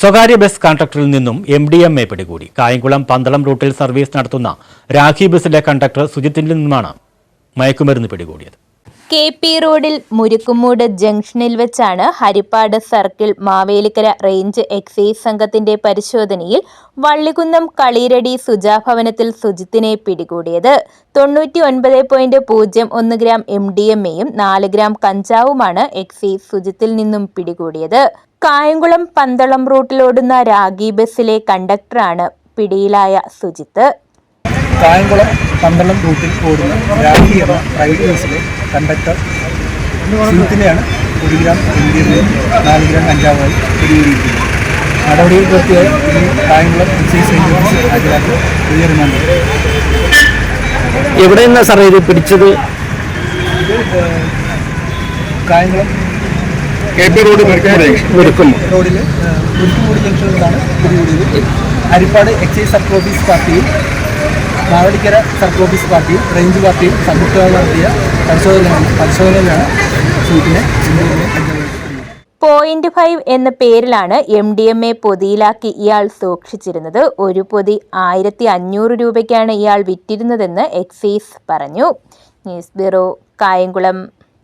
സ്വകാര്യ ബസ് കണ്ടക്ടറിൽ നിന്നും M D M A പിടികൂടി. കായംകുളം പന്തളം റൂട്ടിൽ സർവീസ് നടത്തുന്ന രാഖി ബസിലെ കണ്ടക്ടർ സുജിത്തിൽ നിന്നുമാണ് മയക്കുമരുന്ന് പിടികൂടിയത്. കെ പി റോഡിൽ മുരുക്കുമൂട് ജംഗ്ഷനിൽ വെച്ചാണ് Haripad circle Mavelikkara range excise സംഘത്തിന്റെ പരിശോധനയിൽ വള്ളികുന്നം കളീരടി സുജാഭവനത്തിൽ സുജിത്തിനെ പിടികൂടിയത്. തൊണ്ണൂറ്റി ഒൻപത് പോയിന്റ് പൂജ്യം ഒന്ന് ഗ്രാം എം ഡി എം എയും നാല് ഗ്രാം കഞ്ചാവുമാണ് എക്സൈസ് സുജിത്തിൽ നിന്നും പിടികൂടിയത്. കായംകുളം പന്തളം റൂട്ടിലോടുന്ന രാഗി ബസ്സിലെ കണ്ടക്ടറാണ് പിടിയിലായ സുജിത്ത്. കായംകുളം പന്തളം റൂട്ടിൽ ഓടുന്ന രാഗി എന്ന പ്രൈവറ്റ് ബസ്സിലെ കണ്ടക്ടർ സുജിത്തിനെയാണ് ഒരു ഗ്രാം ഇന്ത്യയിൽ നാല് ഗ്രാം കഞ്ചാവായി പിടികൂടിയിരിക്കുന്നത്. നടപടിയിൽ പൂർത്തിയായി ഇനി കായംകുളം എക്സൈസ് റേഞ്ച് ഓഫീസിൽ ഹാജരാക്കി എവിടെ നിന്നാണ് സാറേ ഇത് പിടിച്ചത്? കായംകുളം കെ പി റോഡ് റോഡിൽ പിടികൂടിയത് ഹരിപ്പാട് എക്സൈസ് സബ് ഓഫീസ് പാർട്ടിയും മാവടിക്കര സബ് ഓഫീസ് പാർട്ടിയും റേഞ്ച് പാർട്ടിയും സംയുക്തമായി നടത്തിയ പരിശോധനയാണ് പരിശോധനയിലാണ് ഇന്ത്യയിലെ പോയിന്റ് ഫൈവ് എന്ന പേരിലാണ് എം ഡി എം എ പൊതിയിലാക്കി ഇയാൾ സൂക്ഷിച്ചിരുന്നത്. ഒരു പൊതി ആയിരത്തി അഞ്ഞൂറ് രൂപയ്ക്കാണ് ഇയാൾ വിറ്റിരുന്നതെന്ന് എക്സൈസ് പറഞ്ഞു. News bureau Kayamkulam.